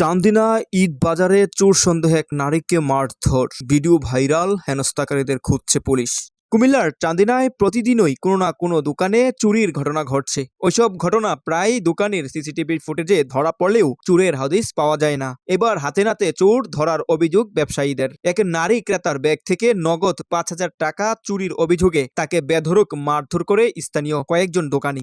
চান্দিনা ঈদ বাজারে চোর সন্দেহে এক নারীকে মারধর। ভিডিও ভাইরাল, হেনস্থাকারীদের খুঁজছে পুলিশ। কুমিল্লার চান্দিনায় প্রতিদিনই কোনো না কোনো দোকানে চুরির ঘটনা ঘটছে। ওইসব ঘটনা প্রায় দোকানের সিসিটিভি ফুটেজে ধরা পড়লেও চুরের হাদিস পাওয়া যায় না। এবার হাতে নাতে চোর ধরার অভিযোগ ব্যবসায়ীদের। এক নারী ক্রেতার ব্যাগ থেকে নগদ পাঁচ হাজার টাকা চুরির অভিযোগে তাকে বেধরক মারধর করে স্থানীয় কয়েকজন দোকানি।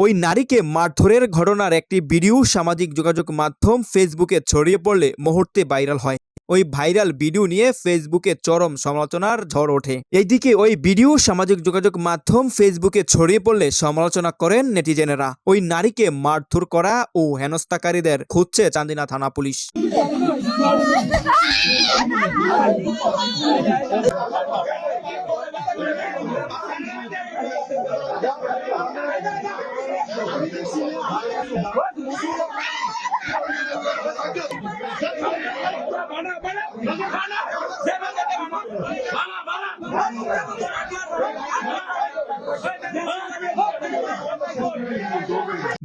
ওই নারীকে মারধরের ঘটনার একটি ভিডিও সামাজিক যোগাযোগ মাধ্যম ফেসবুকে ছড়িয়ে পড়লে মুহূর্তে ভাইরাল হয় ওই ভাইরাল ভিডিও নিয়ে ফেসবুকে চরম সমালোচনার ঝড় ওঠে এইদিকে ওই ভিডিও সামাজিক যোগাযোগ মাধ্যম ফেসবুকে ছড়িয়ে পড়লে সমালোচনা করেন নেটিজেনেরা ওই নারীকে মারধর করা ও হেনস্থাকারীদের খুঁজছে চান্দিনা থানা পুলিশ 我怎么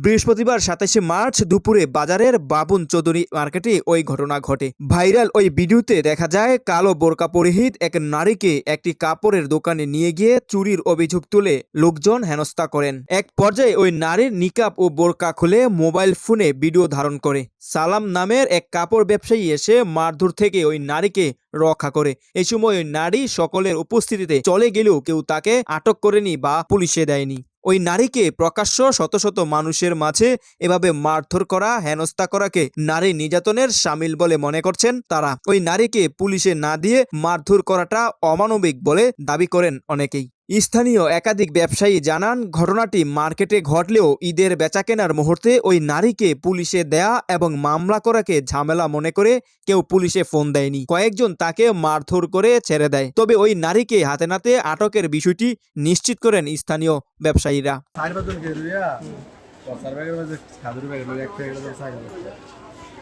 বৃহস্পতিবার সাতাশে মার্চ দুপুরে বাজারের বাবুন চৌধুরী মার্কেটে ওই ঘটনা ঘটে। ভাইরাল ওই ভিডিওতে দেখা যায়, কালো বোরকা পরিহিত এক নারীকে একটি কাপড়ের দোকানে নিয়ে গিয়ে চুরির অভিযোগ তুলে লোকজন হেনস্থা করেন। এক পর্যায়ে ওই নারীর নিকাপ ও বোরকা খুলে মোবাইল ফোনে ভিডিও ধারণ করে। সালাম নামের এক কাপড় ব্যবসায়ী এসে মারধর থেকে ওই নারীকে রক্ষা করে। এই সময় ওই নারী সকলের উপস্থিতিতে চলে গেলেও কেউ তাকে আটক করেনি বা পুলিশে দেয়নি। ওই নারীকে প্রকাশ্য শত শত মানুষের মাঝে এভাবে মারধর করা, হেনস্থা করাকে নারী নির্যাতনের সামিল বলে মনে করছেন তারা। ওই নারীকে পুলিশে না দিয়ে মারধর করাটা অমানবিক বলে দাবি করেন অনেকেই। স্থানীয় একাধিক ব্যবসায়ী জানান, ঘটনাটি মার্কেটে ঘটলেও ঈদের বেচাকেনার মুহূর্তে ওই নারীকে পুলিশে দেয়া এবং মামলা করাকে ঝামেলা মনে করে কেউ পুলিশে ফোন দেয়নি। কয়েকজন তাকে মারধর করে ছেড়ে দেয়। তবে ওই নারীকে হাতে নাতে আটকের বিষয়টি নিশ্চিত করেন স্থানীয় ব্যবসায়ীরা।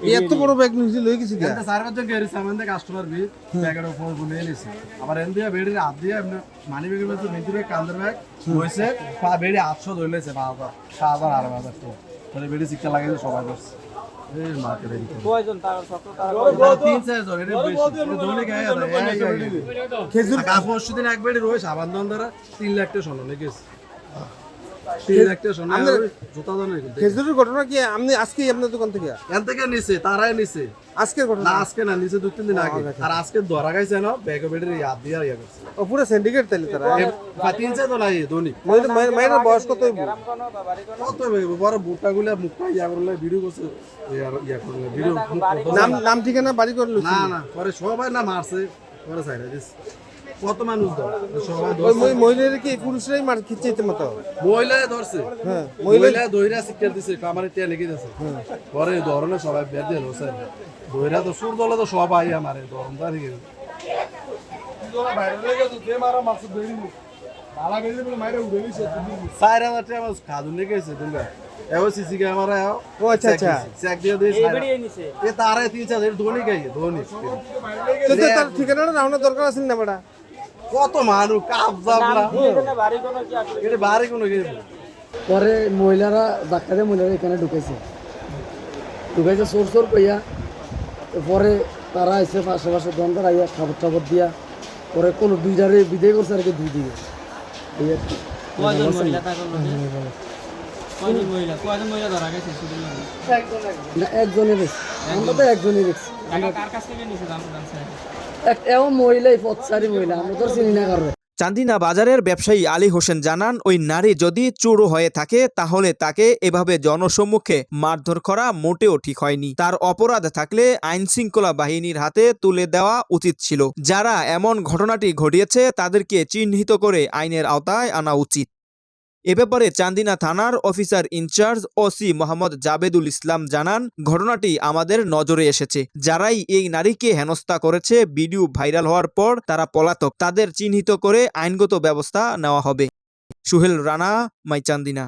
ব্যাগের ব্যাগের এত বড় ব্যাগ নিয়েছি লই গেছি গা চার পাঁচজন কে রয়েছে আমাদের কাস্টমার বি প্যাকেটের উপর গুনে নিছে। আবার এন দিয়া বেড়ির হাত দিয়ে এমনি মানি ব্যাগের মধ্যে ব্যাগ কান্দের ব্যাগ হয়েছে পা বেড়ি আটশো ধরলেছে পাঁচ হাজার সাত হাজার আড়াই হাজার তো তাহলে বেড়ি শিক্ষা লাগাইছে সবাই ধরছে খেজুর পরশু দিন এক বেড়ি রয়েছে আবার দ্বারা তিন লাখ টাকা শোনো নাকি খেজুরের ঘটনা কি? আপনি আজকেই আপনার দোকান থেকে? এন থেকে নিছে তারাই নিছে। আজকের ঘটনা? না আজকে না নিচে দু তিন দিন আগে। আর আজকে ধরা গাইছে না ব্যাগ বেডের দিয়া ইয়া করছে। ও পুরো সিন্ডিকেট তাইলে তারা। তো নাই ধনী। মায়ের বয়স কত হইব? কত হইবে? বড় বুটটা গুলা মুখটা ইয়া করলে ভিডিও করছে ইয়া ইয়া করলে ভিডিও নাম নাম ঠিকানা বাড়ি করে লইছি। না না পরে সবাই না মারছে পরে দিস কত মানুষ ওই ধরছে। মহিলাদের কি পুরুষরাই মার খিচিতে মতো? মহিলায় ধরছে। হ্যাঁ মহিলা দইরা শিক্ষা দিছে কামারে টিয়া লিখে দিছে। পরে ধরনে সবাই বের দিয়ে হোসেন দইরা তো সুর দলে তো সবাই আমারে ধরন চার হাজার টাকা খাদুন লেগে গেছে তোমরা এও সিসি ক্যামেরা এও। ও আচ্ছা আচ্ছা। চেক দিয়ে দিয়ে এ তারে তিন চার ধোনি গাই ধোনি। তো তো তার ঠিকানাটা রাউন্ডের দরকার আছে না বেটা কত মানুষ কাপ জাবলা। এটা বাড়ি কোনো গেছে পরে মহিলারা ধাক্কা দিয়ে মহিলারা এখানে ঢুকেছে। ঢুকেছে সোর সোর কইয়া। পরে তারা এসে পাশে পাশে দন্ডার আইয়া খাবার টাবার দিয়া। পরে কোনো দুইটারে বিদায় করছে আর কি দুই দিকে। এই আর কি। একজনের দেখছি আমরা তো একজনই দেখছি। এও মহিলাই পথচারী মহিলা আমরা তো চিনি না কারও। চান্দিনা বাজারের ব্যবসায়ী আলী হোসেন জানান ওই নারী যদি চোরও হয়ে থাকে তাহলে তাকে এভাবে জনসম্মুখে মারধর করা মোটেও ঠিক হয়নি। তার অপরাধ থাকলে আইন শৃঙ্খলা বাহিনীর হাতে তুলে দেওয়া উচিত ছিল। যারা এমন ঘটনাটি ঘটিয়েছে তাদেরকে চিহ্নিত করে আইনের আওতায় আনা উচিত। এ ব্যাপারে চান্দিনা থানার officer in charge OC Mohammad Jabedul Islam জানান, ঘটনাটি আমাদের নজরে এসেছে। যারাই এই নারীকে হেনস্থা করেছে, ভিডিও ভাইরাল হওয়ার পর তারা পলাতক। তাদের চিহ্নিত করে আইনগত ব্যবস্থা নেওয়া হবে। সুহেল রানা, মাই চান্দিনা।